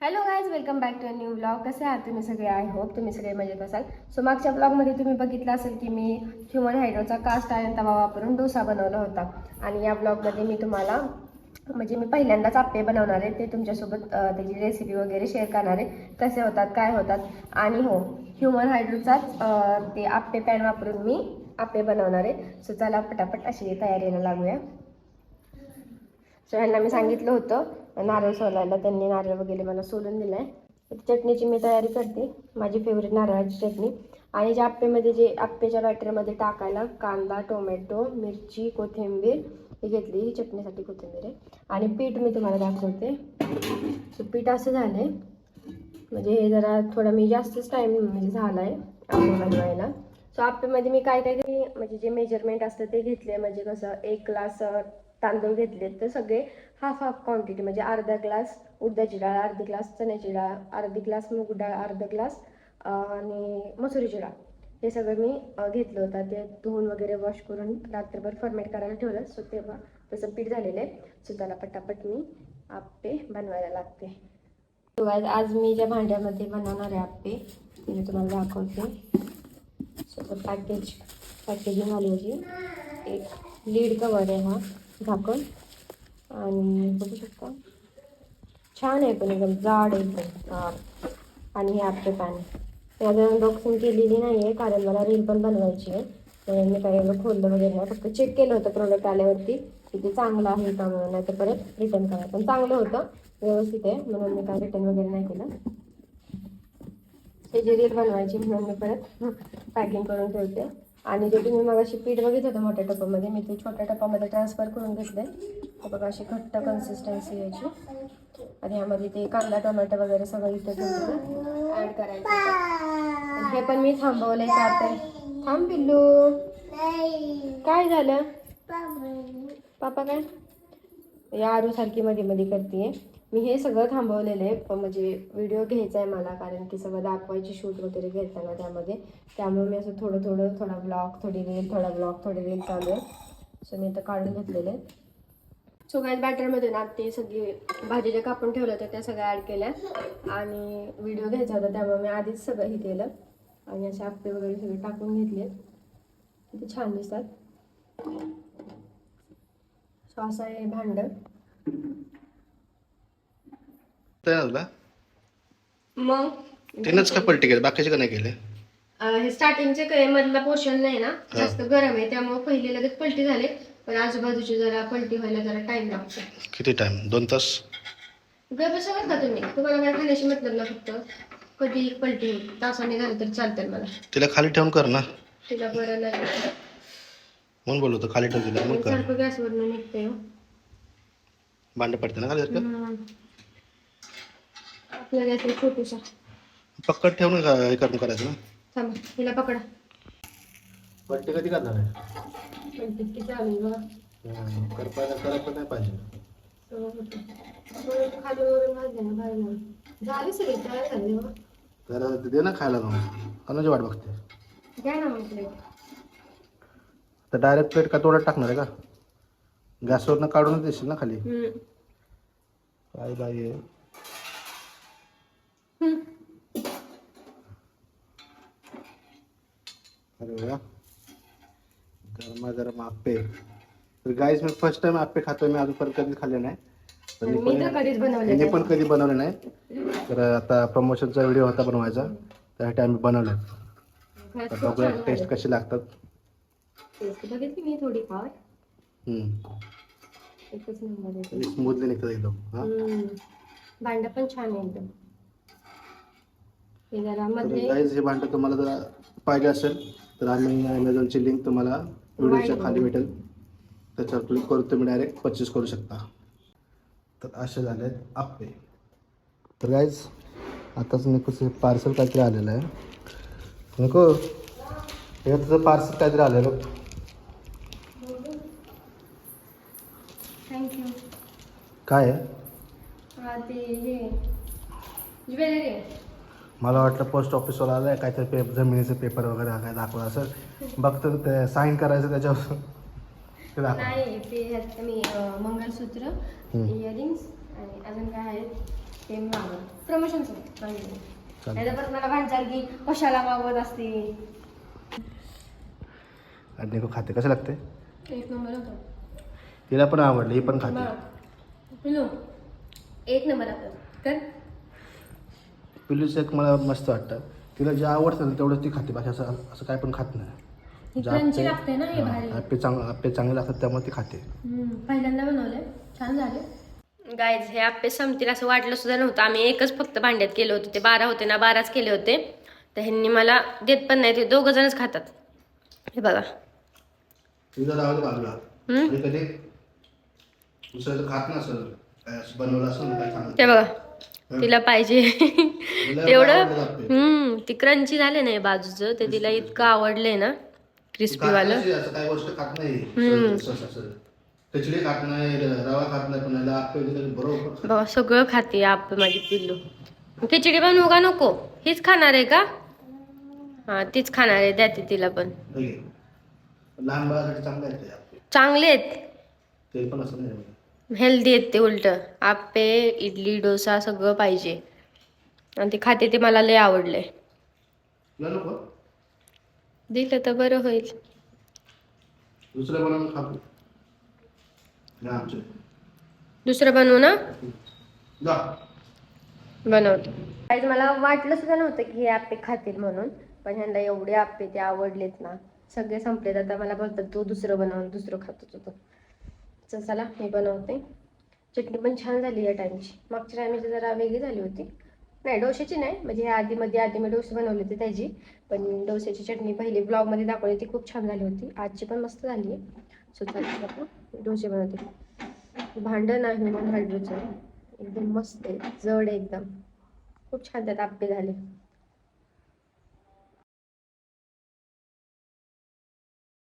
Hello guys welcome back to a new blog कसे आहात तुम्ही सगळे? आय होप तुम्ही सगळे मजेत असाल. सो मागच्या ब्लॉगमध्ये तुम्ही बघितलं असेल की मी ह्युमन हायड्रोचा कास्ट आयन तवा वापरून डोसा बनवला होता. आणि या ब्लॉगमध्ये मी तुम्हाला म्हणजे मी पहिल्यांदाच आप्पे बनवणार आहे. ते तुमच्यासोबत त्याची रेसिपी वगैरे शेअर करणार आहे. कसे होतात काय होतात. आणि हो ह्युमन हायड्रोचाच ते आप्पे पॅन वापरून मी आप्पे बनवणार आहे. सो चला पटापट अशी तयारीला लागूया. सो ह्यांना मी सांगितलं होतं. नारळ सोलायला. त्यांनी नारळ वगैरे मला सोलून दिलं आहे चटणीची मी तयारी करते. माझी फेवरेट नारळाची चटणी. आणि ज्या आप्पेमध्ये जे आप्पेच्या बॅटरीमध्ये टाकायला कांदा टोमॅटो मिरची कोथिंबीर हे घेतली. ही चटणीसाठी कोथिंबीर आहे. आणि पीठ मी तुम्हाला दाखवते. सो पीठ असं झालं आहे म्हणजे हे जरा थोडा मी जास्तच टाईम म्हणजे झाला आहे आप्पे बनवायला. सो आप्पेमध्ये मी काय काय म्हणजे जे मेजरमेंट असतं ते घेतले म्हणजे कसं एक ग्लास तांदूळ घेतले तर सगळे हाफ हाफ क्वांटिटी म्हणजे अर्धा ग्लास उडदाची डाळ अर्धी ग्लास चण्याची डाळ अर्धी ग्लास मूग डाळ अर्धा ग्लास आणि मसुरीची डाळ. हे सगळं मी घेतलं होतं. ते धुवून वगैरे वॉश करून रात्रभर फर्मेट करायला ठेवलं. सो तेव्हा तसं पीठ झालेलं आहे. सो त्याला पटापट मी आप्पे बनवायला लागते. आज मी ज्या भांड्यामध्ये बनवणार आहे आप्पे ते मी तुम्हाला दाखवते. सो पॅकेज पॅकेजिंग आली होती. एक लीड कवर आहे हा. झाकण. आणि बघू शकता. छान आहे पण एकदम जाड आहे एकदम. आणि हे आपले पॅन याचं अनबॉक्सिंग केलेली नाही आहे कारण मला रील पण बनवायची आहे. म्हणून मी काही एवढं खोललं वगैरे नाही. फक्त चेक केलं होतं प्रोडक्ट आल्यावरती की ते चांगलं आहे का म्हणून. नाही तर परत रिटर्न करा. पण चांगलं होतं. व्यवस्थित आहे. म्हणून मी काय रिटर्न वगैरे नाही केलं. त्याची रील बनवायची म्हणून मी परत पॅकिंग करून ठेवते. आणि जे तुम्ही मग अशी पीठ बघित होतं मोठ्या टपामध्ये मी ते छोट्या टपामध्ये ट्रान्सफर करून घेतले. तर बघा अशी घट्ट कन्सिस्टन्सी याची आणि यामध्ये ते कांदा टोमॅटो वगैरे सगळं इथं ॲड करायचं. हे पण मी थांबवलंय का तर थांब पिल्लू. काय झालं? पापा काय? या आरूसारखी मध्ये मध्ये करते मी हे सगळं थांबवलेलं आहे. म्हणजे व्हिडिओ घ्यायचा आहे मला कारण की सगळं दाखवायची शूट वगैरे घेताना त्यामध्ये. त्यामुळे मी असं थोडं थोडं थोडा ब्लॉग थोडी रील थोडा ब्लॉग थोडी रील चालू आहे. सो मी तर काढून घेतलेले सो काय बॅटरमध्ये ना ते सगळी भाजी ज्या कापून ठेवलं होतं त्या सगळ्या ॲड केल्या. आणि व्हिडिओ घ्यायचा होता त्यामुळे मी आधीच सगळं हे केलं. आणि असे आप्पे वगैरे सगळे टाकून घेतले. किती छान दिसतात. सो असं आहे भांडण तयार झाला? मग? त्यानंच का पलटी केले? बाकीचे का नाही केले? हे स्टार्टिंगचे काय मधला पोर्शन नाही ना? जास्त गरम आहे त्यामुळे पहिले लगेच पलटी झाले. पण आजूबाजूची जरा पलटी व्हायला जरा टाइम लागतो. किती टाइम दोन तास? गप बसा का तुम्ही. तुम्हाला काय खाण्याशी मतलब ना फक्त. कधी पलटी तासाने झालं तर चालतं मला. तिला खाली ठेवून कर ना. तिला बरं नाही. म्हणून बोललो खाली ठेव तिला मग कर. गॅसवरनं निघतंय हो. भांड पडते ना खाली सारखं हम्म. आपला गॅस आहे छोटूसा पक्कड ठेवून का- हे करून करायचं ना थांबा हिला पकडा कधी करणार आहे पलटी किती चालू आहे बघा करपायला करायला पण नाही पाहिजे सगळं होतं. थोडं खाली वरून भाजलं ना बाहेर ना. झाली सगळी तयार झाली हो. तर दे ना खायला मग कोणाची वाट बघते घ्या ना मग plate. तर डायरेक्ट प्लेट का तोडत टाकणार आहे का गॅसवरनं काढूनच देशील ना खाली हम्म. काय बाई आहे. अरे वा. गरमा गरम आप्पे तर गाईज मी फर्स्ट टाइम आप्पे खातोय. मी अजूनपर्यंत कधी खाल्ले नाही. तर आणि मी मी तर कधीच बनवले मी पण कधी बनवले नाही. तर आता प्रमोशनचा व्हिडिओ होता बनवायचा. त्यासाठी आम्ही बनवले. तर बघूया टेस्ट. कशी लागतात. टेस्ट बघितली मी थोडी फार हम्म. एकच नंबर आहे आणि स्मूथली निघतात एकदम हा? हम्म. भांड पण छान आहे एकदम. हे जरा तर मध्ये गाईज हे भांडं तुम्हाला जर पाहिजे असेल. तर आम्ही ॲमेझॉनची लिंक तुम्हाला व्हिडिओच्या खाली भेटेल. त्याच्यावर क्लिक करून तुम्ही डायरेक्ट परचेस करू शकता. तर असे झाले आहेत आप्पे तर गाईज आताच निकोच पार्सल काहीतरी आलेलं आहे. नको. हे तुझं पार्सल काहीतरी आलेलं थँक्यू काय आहे? ज्वेलरी आहे. मला वाटलं पोस्ट ऑफिसवर आलं आहे काहीतरी पेप जमिनीचे पेपर वगैरे काय दाखवलं असं बघतो ते साईन करायचं त्याच्यावर. ते दाखव. नाही ते ह्यात मी अं, मंगळसूत्र हम्म. इयरिंग्स आणि अजून काय आहेत ते मागव प्रमोशनचं नाही चालेल. तर परत मला भांडचाल की कशाला मागवत असते? आणि नको खाते कसं लागते? एक नंबर होतो. तिला पण आवडलं ही पण खाते. पिलू एक नंबर कर पिल्लूचं एक मला मस्त वाटतं. तिला जे आवडतं ना तेवढं ती खाते बाकी असं असं काय पण खात नाही. ही जे आप्पे- लागते ना हे हा, आप्पे चांग आप्पे चांगले लागतात त्यामुळे ती खाते. हम्म, पहिल्यांदा बनवले छान झाले. गायज हे आप्पे संपतील असं वाटलं सुद्धा नव्हतं. आम्ही एकच फक्त भांड्यात केले होते. ते बारा होते ना बाराच केले होते. तर ह्यांनी मला देत पण नाही. ते दोघं जणच खातात. हे बघा. तिला लावलं बाजूला हम्म? आणि कधी दुसऱ्याचं खात नसेल काय असं बनवलं असेल ना काय चांगलं ते बघा. तिला पाहिजे. तेवढं. हम्म ती क्रंची झाले नाही बाजूचं ते तिला इतकं आवडलंय ना क्रिस्पी वालं. काही गोष्ट खात नाही. पण सगळं खाते आप्पे माझी पिल्लू. खिचडी बनवू का नको हीच खाणार आहे का? हा तीच खाणार आहे द्या ती तिला पण. चांगलं आहेत. ते पण असं नाही. हेल्दी आहेत ते उलट. आप्पे इडली डोसा सगळं पाहिजे. आणि ते खाते ते मला लय आवडलंय. नको. दिलं तर बरं होईल. दुसरं बनवू ना? बनवतो. काही मला वाटलं सुद्धा नव्हतं की हे आप्पे खातील म्हणून पण ह्यांना एवढे आप्पे ते आवडलेत ना. सगळे संपलेत. आता मला बोलतात तू दुसरं बनवून दुसरं खातच होतं तर चला मी बनवते. चटणी पण छान झाली या टाईमची मागच्या टायमाची जरा वेगळी झाली होती. नाही डोशाची नाही. म्हणजे ह्या आधी मध्ये आधी मी डोसे बनवले होते त्याची. पण डोश्याची चटणी पहिली ब्लॉगमध्ये दाखवली ती खूप छान झाली होती. आजची पण मस्त झाली आहे. सो आपण डोसे बनवते. भांडं नाही मग हायड्रोचं एकदम मस्त आहे. जड आहे एकदम. खूप छान त्यात आप्पे झाले.